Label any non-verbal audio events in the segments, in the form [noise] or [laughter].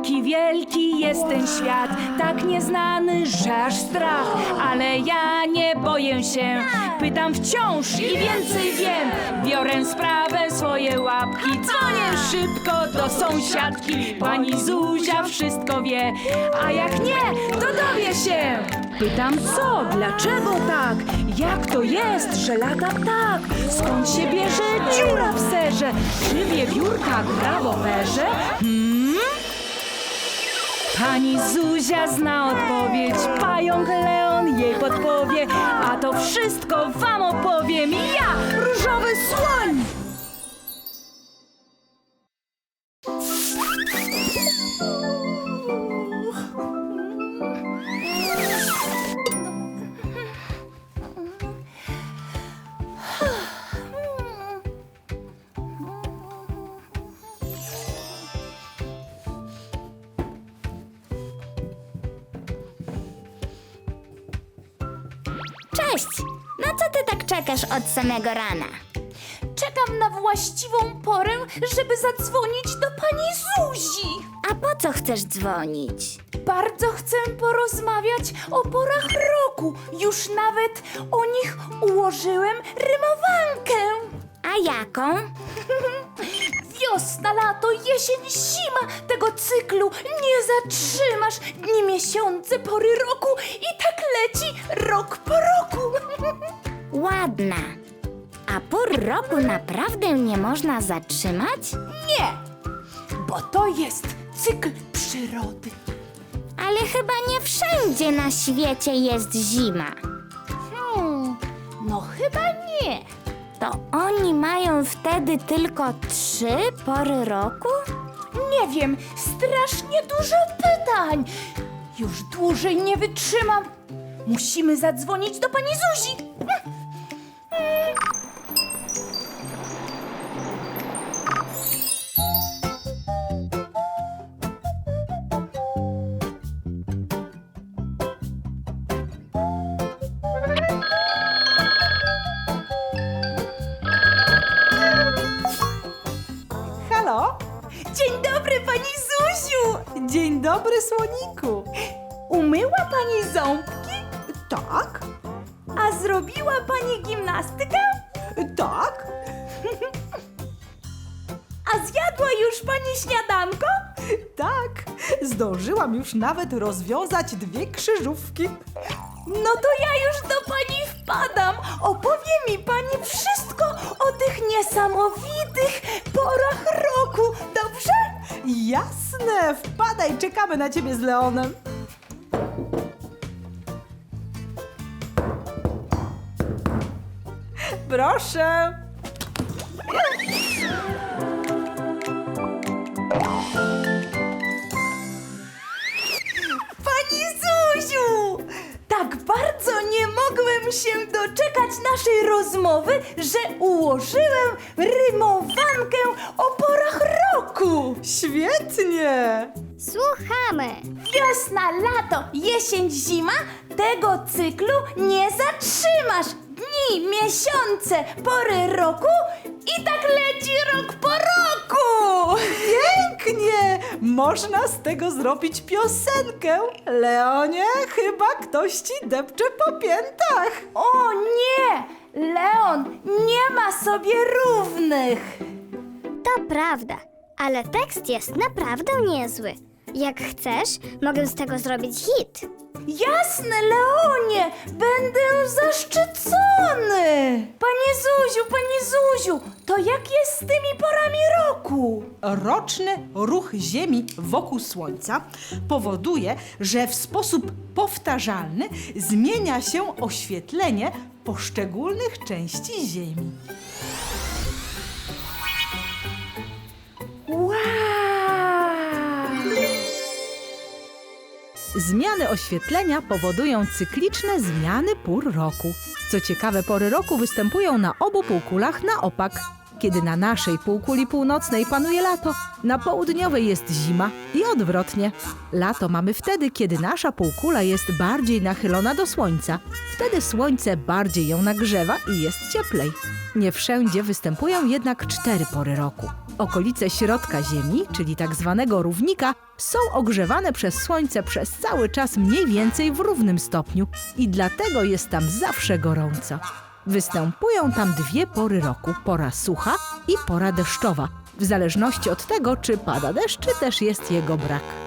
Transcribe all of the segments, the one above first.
Jaki wielki jest ten świat, tak nieznany, że aż strach. Ale ja nie boję się, pytam wciąż i więcej wiem. Biorę sprawę swoje łapki, dzwonię szybko do sąsiadki. Pani Zuzia wszystko wie, a jak nie, to dowie się. Pytam co, dlaczego tak? Jak to jest, że lata tak? Skąd się bierze dziura w serze? Czy wiewiórka gra w? Hmm? Pani Zuzia zna odpowiedź, pająk Leon jej podpowie, a to wszystko wam opowiem ja, różowy słoń! Na co ty tak czekasz od samego rana? Czekam na właściwą porę, żeby zadzwonić do pani Zuzi. A po co chcesz dzwonić? Bardzo chcę porozmawiać o porach roku. Już nawet o nich ułożyłem rymowankę. A jaką? [laughs] Wiosna, lato, jesień, zima tego cyklu nie zatrzymasz. Dni, miesiące, pory roku i tak leci rok po roku. A pór roku naprawdę nie można zatrzymać? Nie, bo to jest cykl przyrody. Ale chyba nie wszędzie na świecie jest zima. Hmm, no chyba nie. To oni mają wtedy tylko trzy pory roku? Nie wiem, strasznie dużo pytań. Już dłużej nie wytrzymam. Musimy zadzwonić do pani Zuzi. Dobry, słoniku. Umyła pani ząbki? Tak? A zrobiła pani gimnastykę? Tak? [laughs] A zjadła już pani śniadanko? Tak. Zdążyłam już nawet rozwiązać dwie krzyżówki. No to ja już do pani wpadam. Opowie mi pani wszystko o tych niesamowitych porach roku, dobrze? Jasne, wpadaj, czekamy na ciebie z Leonem. Proszę. Pani Zuziu! Tak bardzo nie mogłem się doczekać naszej rozmowy, że ułożyłem rymowankę o porach roku. Świetnie. Słuchamy. Wiosna, lato, jesień, zima, tego cyklu nie zatrzymasz. Dni, miesiące, pory roku i tak leci rok po roku. Pięknie! Można z tego zrobić piosenkę. Leonie, chyba ktoś ci depcze po piętach. O nie! Leon nie ma sobie równych. To prawda, ale tekst jest naprawdę niezły. Jak chcesz, mogę z tego zrobić hit. Jasne, Leonie, będę zaszczycony. Panie Zuziu, panie Zuziu, to jak jest z tymi porami roku? Roczny ruch Ziemi wokół Słońca powoduje, że w sposób powtarzalny zmienia się oświetlenie poszczególnych części Ziemi. Wow! Zmiany oświetlenia powodują cykliczne zmiany pór roku. Co ciekawe, pory roku występują na obu półkulach na opak. Kiedy na naszej półkuli północnej panuje lato, na południowej jest zima i odwrotnie. Lato mamy wtedy, kiedy nasza półkula jest bardziej nachylona do słońca. Wtedy słońce bardziej ją nagrzewa i jest cieplej. Nie wszędzie występują jednak cztery pory roku. Okolice środka Ziemi, czyli tak zwanego równika, są ogrzewane przez Słońce przez cały czas mniej więcej w równym stopniu i dlatego jest tam zawsze gorąco. Występują tam dwie pory roku, pora sucha i pora deszczowa, w zależności od tego, czy pada deszcz, czy też jest jego brak.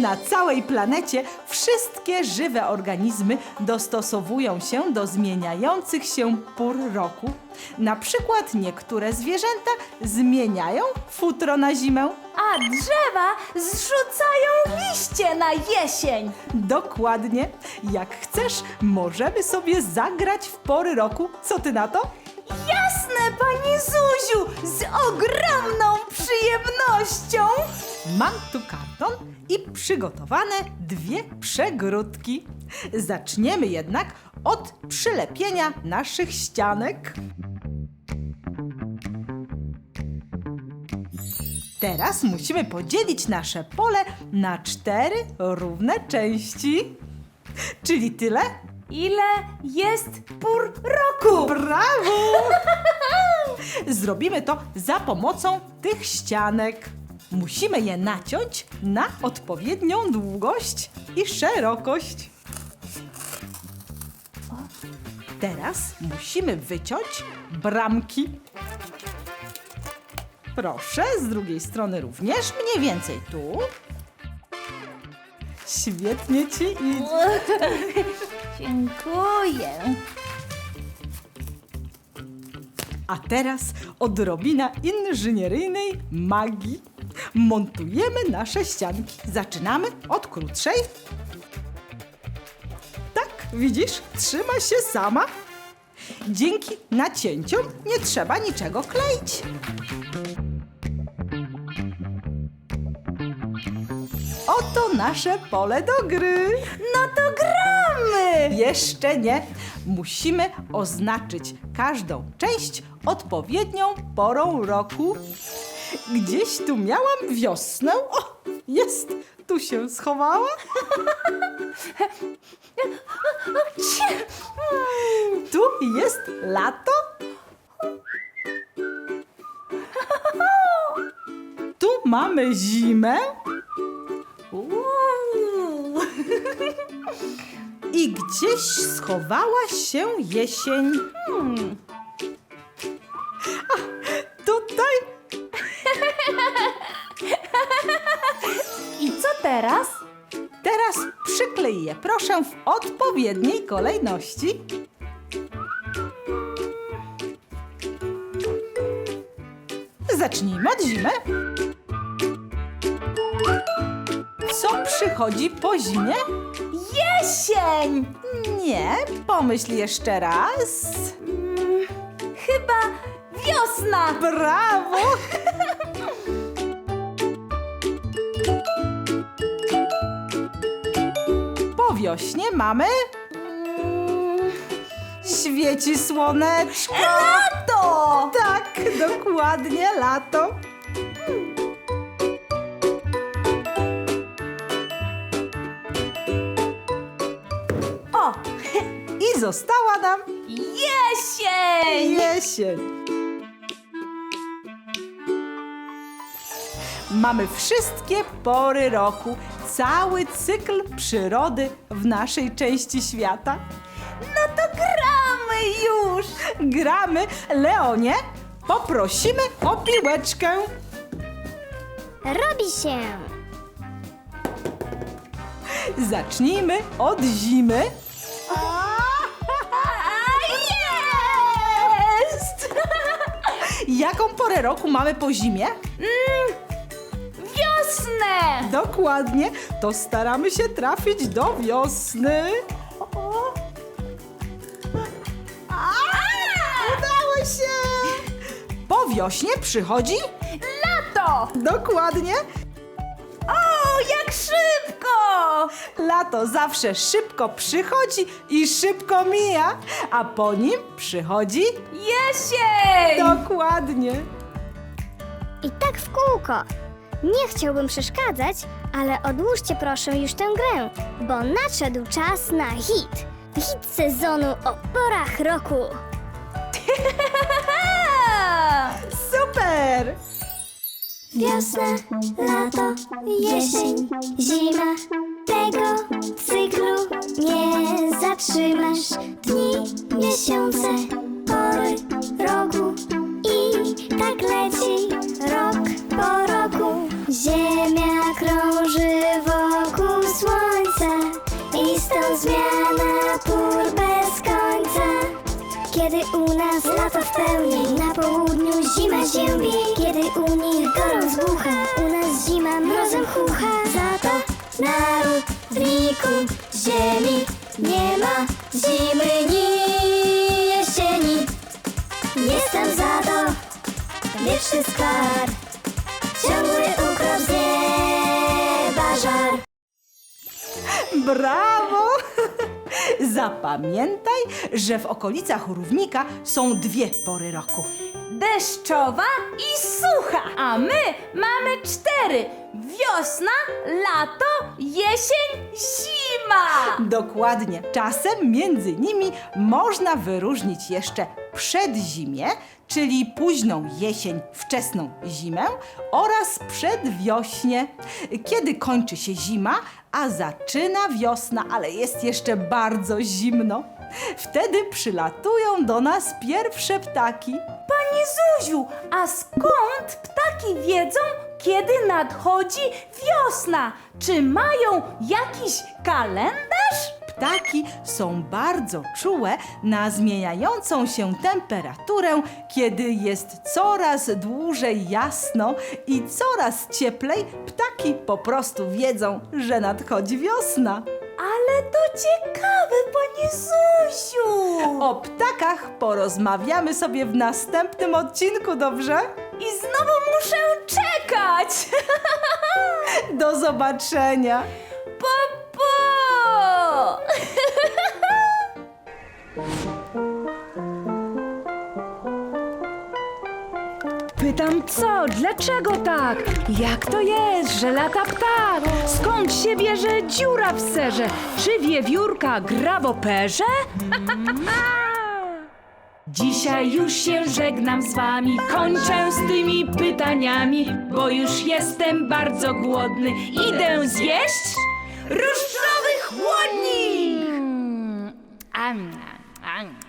Na całej planecie wszystkie żywe organizmy dostosowują się do zmieniających się pór roku. Na przykład niektóre zwierzęta zmieniają futro na zimę. A drzewa zrzucają liście na jesień. Dokładnie. Jak chcesz, możemy sobie zagrać w pory roku. Co ty na to? Jasne, pani Zuziu, z ogromną przyjemnością. Mam tu karton i przygotowane dwie przegródki. Zaczniemy jednak od przylepienia naszych ścianek. Teraz musimy podzielić nasze pole na cztery równe części. Czyli tyle? Ile jest pór roku? Brawo! [laughs] Zrobimy to za pomocą tych ścianek. Musimy je naciąć na odpowiednią długość i szerokość. Teraz musimy wyciąć bramki. Proszę, z drugiej strony również, mniej więcej tu. Świetnie ci idzie. [laughs] Dziękuję. A teraz odrobina inżynieryjnej magii. Montujemy nasze ścianki. Zaczynamy od krótszej. Tak, widzisz, trzyma się sama. Dzięki nacięciom nie trzeba niczego kleić. Oto nasze pole do gry. No to gramy! Jeszcze nie. Musimy oznaczyć każdą część odpowiednią porą roku. Gdzieś tu miałam wiosnę. O, jest, tu się schowała. Tu jest lato. Tu mamy zimę. I gdzieś schowała się jesień. A, teraz? teraz przyklej je, proszę, w odpowiedniej kolejności. Zacznijmy od zimy. Co przychodzi po zimie? Jesień! Nie, pomyśl jeszcze raz. Chyba wiosna! Brawo! Wiośnie mamy... Świeci słoneczko! Lato! Tak, dokładnie, lato. O! [laughs] I została nam Jesień! jesień. Mamy wszystkie pory roku, cały cykl przyrody w naszej części świata. No to gramy już! Gramy, Leonie, poprosimy o piłeczkę. Robi się. Zacznijmy od zimy. [laughs] Jest! Jaką porę roku mamy po zimie? Wiosnę! Dokładnie, to staramy się trafić do wiosny. Udało się! Po wiośnie przychodzi? Lato! Dokładnie. O, jak szybko! Lato zawsze szybko przychodzi i szybko mija, a po nim przychodzi Jesień! dokładnie. I tak w kółko. Nie chciałbym przeszkadzać, ale odłóżcie proszę już tę grę, bo nadszedł czas na hit. Hit sezonu o porach roku. [laughs] Wiosna, lato, jesień, zima. Tego cyklu nie zatrzymasz. Dni, miesiące, pory roku. I tak leci rok po roku Ziemia krąży wokół słońca I stąd zmiana pór bez końca. Kiedy u nas lato w pełni, na południu zima ziębi Kiedy u nich gorąc bucha, u nas zima mrozem chucha Za to na równiku ziemi nie ma zimy ni jesieni. Jestem za to wieczny sklar, ciągły ukrop żar Brawo! [laughs] Zapamiętaj, że w okolicach równika są dwie pory roku. Deszczowa i sucha, a my mamy cztery. Wiosna, lato, jesień, zima. Dokładnie. Czasem między nimi można wyróżnić jeszcze przedzimię, czyli późną jesień, wczesną zimę oraz przedwiośnie, kiedy kończy się zima, a zaczyna wiosna, ale jest jeszcze bardzo zimno. Wtedy przylatują do nas pierwsze ptaki. Panie Zuziu, a skąd ptaki wiedzą, kiedy nadchodzi wiosna? Czy mają jakiś kalendarz? Ptaki są bardzo czułe na zmieniającą się temperaturę, kiedy jest coraz dłużej jasno i coraz cieplej. Ptaki po prostu wiedzą, że nadchodzi wiosna. Ale to ciekawe, panie Zuziu. O ptakach porozmawiamy sobie w następnym odcinku, dobrze? I znowu muszę czekać. [laughs] Do zobaczenia! Co, dlaczego tak? Jak to jest, że lata ptak? Skąd się bierze dziura w serze? Czy wiewiórka gra w operze? [laughs] Dzisiaj już się żegnam z wami, kończę z tymi pytaniami, bo już jestem bardzo głodny. Idę zjeść rusztowy chłodnik! Mm, am, am, am.